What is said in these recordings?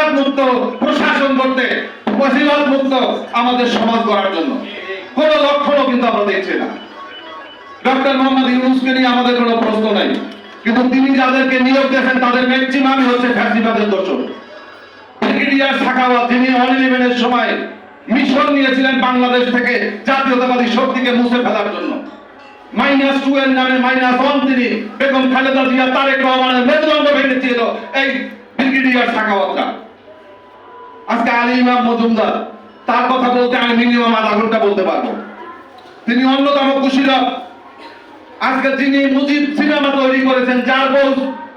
ফ্যাসিবাদ মুক্ত প্রশাসন করতে ফ্যাসিবাদ মুক্ত আমাদের সমাজ গড়ার জন্য। কোনো লক্ষণও কিন্তু আমরা দেখছি না। ডক্টর মোহাম্মদ ইউনুসকে নিয়ে আমাদের কোনো প্রশ্ন নাই। কিন্তু তিনি যাদেরকে নিয়োগ দিয়েছেন, তাদের ম্যাক্সিমামই হচ্ছে ফ্যাসিবাদের দোষর ব্রিগেডিয়ার সাখাওয়াত, যিনি অন ইলেভেনের সময় মিশন নিয়েছিলেন বাংলাদেশ থেকে জাতীয়তাবাদী শক্তিকে মুছে ফেলার জন্য। মাইনাস টু এর নামে মাইনাস ওয়ান তিনি বেগম খালেদা জিয়া, তারেক রহমানের মেরুদণ্ড ভেঙেছিল এই ব্রিগেডিয়ার সাখাওয়াতরা। আজকে আলী ইমাম মজুমদার, তার কথা বলতে আমি মিনিমাম আধা ঘণ্টা বলতে পারব। তিনি অন্যতম কুশীলক আজকে যিনি মুজিব সিনেমা তৈরি করেছেন, যার বউ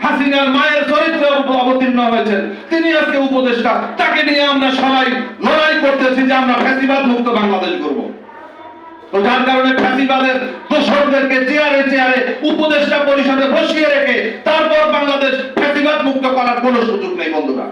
হাসিনার মায়ের চরিত্রে অবতীর্ণ হয়েছেন, তিনি আজকে উপদেষ্টা। তাকে নিয়ে আমরা সবাই লড়াই করতেছি যে আমরা ফ্যাসিবাদ মুক্ত বাংলাদেশ করব। তো যার কারণে ফ্যাসিবাদের দোষরদেরকে চেয়ারে চেয়ারে, উপদেষ্টা পরিষদে বসিয়ে রেখে, তারপর বাংলাদেশ ফ্যাসিবাদ মুক্ত করার কোনো সুযোগ নেই, বন্ধুরা।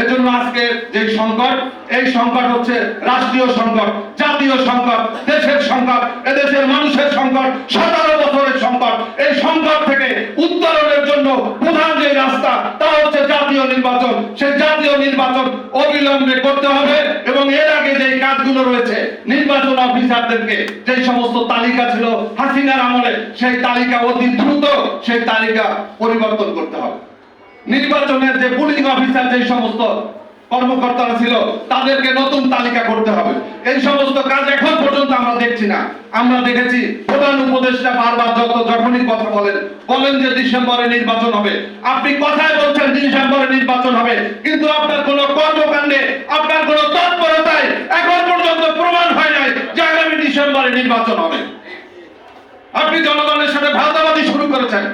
এজন্য আজকে যে সংকট, এই সংকট হচ্ছে রাষ্ট্রীয় সংকট, জাতীয় সংকট, দেশের সংকট, এদেশের মানুষের সংকট, সতেরো বছরের সংকট। এই সংকট থেকে উত্তরণের জন্য প্রধান যে রাস্তা, তা হচ্ছে জাতীয় নির্বাচন। সেই জাতীয় নির্বাচন অবিলম্বে করতে হবে এবং এর আগে যে কাজগুলো রয়েছে, নির্বাচন অফিসারদেরকে যে সমস্ত তালিকা ছিল হাসিনার আমলে, সেই তালিকা অতি দ্রুত, সেই তালিকা পরিবর্তন করতে হবে। নির্বাচনের যে অফিসার যে সমস্ত কর্মকর্তারা ছিল, তাদেরকে নতুন তালিকা করতে হবে। এই সমস্ত কাজ এখন পর্যন্ত আমরা দেখছি না। আমরা দেখেছি প্রধান উপদেষ্টা বারবার যত যখনই কথা বলেন বলেন যে ডিসেম্বরে নির্বাচন হবে। আপনি কথায় বলছেন ডিসেম্বরে নির্বাচন হবে, কিন্তু আপনার কোন কর্মকাণ্ডে, আপনার কোন তৎপরতায় এখন পর্যন্ত প্রমাণ হয় নাই যে আগামী ডিসেম্বরে নির্বাচন হবে। আপনি জনগণের সাথে ভারতাবাদী শুরু করেছেন।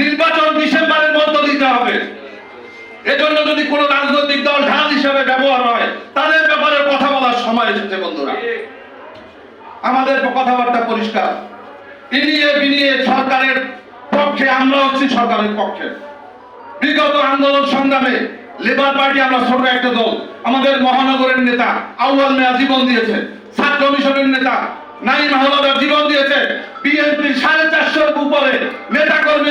নির্বাচন ডিসেম্বরের মধ্য দিতে হবে। এজন্য যদি কোনো রাজনৈতিক দল ঢাল হিসেবে ব্যবহার হয়, তাদের ব্যাপারে কথা বলার সময় এসেছে, বন্ধুরা। আমাদের কথাবার্তা পরিষ্কার। ইনিয়ে বিনিয়ে সরকারের পক্ষে, আমরা হচ্ছি সরকারের পক্ষে। বিগত আন্দোলন সংগ্রামে লেবার পার্টি আমরা ছোট একটা দল। আমাদের মহানগরের নেতা আউয়াল মেয়া জীবন দিয়েছে। ছাত্র মিশনের নেতা নাইম হাওলাদার জীবন দিয়েছে। বিএনপির সাড়ে চারশোর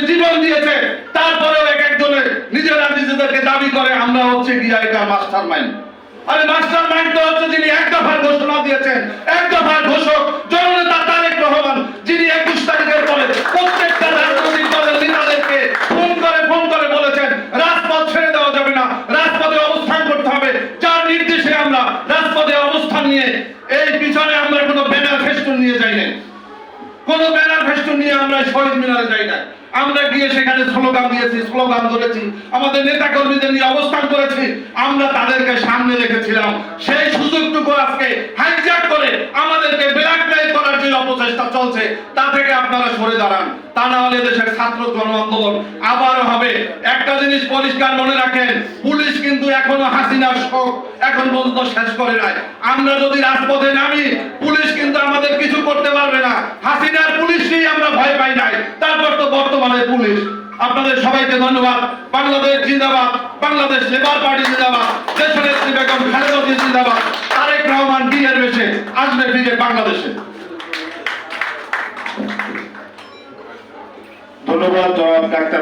জীবন দিয়েছে, তারপরেও এক একজনে নিজেরা নিজেদেরকে দাবি করে, আমরা হচ্ছে গিয়া এটা মাস্টার মাইন্ড আরে মাস্টার মাইন্ড তো হচ্ছে যিনি এক দফার ঘোষণা দিয়েছেন, এক দফার ঘোষক, জননেতা তারেক রহমান, যিনি একুশ তারিখের পরে প্রত্যেকটা রাজনৈতিক দলের নেতাদেরকে ফোন করে ফোন করে বলেছেন, রাজপথ ছেড়ে দেওয়া যাবে না, রাজপথে অবস্থান করতে হবে। যার নির্দেশে আমরা রাজপথে অবস্থান নিয়ে এই পিছনে আমরা কোনো ব্যানার ফেস্টুন নিয়ে যাই নাই। কোনো ব্যানার ফেস্টুন নিয়ে আমরা শহীদ মিনারে যাই না আমরা গিয়ে সেখানে স্লোগান দিয়েছি, স্লোগান ধরেছি, আমাদের নেতা কর্মীদের নিয়ে অবস্থান করেছি, আমরা তাদেরকে সামনে রেখেছিলাম। সেই সুযোগটুকু আজকে হাইজ্যাক করে আমাদেরকে ব্ল্যাকমেইল করার যে অপচেষ্টা চলছে, তা থেকে আপনারা সরে দাঁড়ান। তা না হলে দেশের ছাত্র গণ আন্দোলন আবারও হবে। একটা জিনিস পরিষ্কার মনে রাখেন, পুলিশ কিন্তু এখনও হাসিনার শোক এখন পর্যন্ত শেষ করে নাই। আমরা যদি রাজপথে নামি, পুলিশ কিন্তু আমাদের কিছু করতে পারবে না হাসিনার পুলিশকেই আমরা ভয় পাই নাই তারপর বর্তমানে পুলিশ, আপনাদের সবাইকে ধন্যবাদ। বাংলাদেশ জিন্দাবাদ, বাংলাদেশ লেবার পার্টি জিন্দাবাদ দেশের নেত্রী বেগম খালেদা জিন্দাবাদ, তারেক রহমান দিনের বেশে আসবে ফিরে বাংলাদেশে। ধন্যবাদ, জনাব ডাক্তার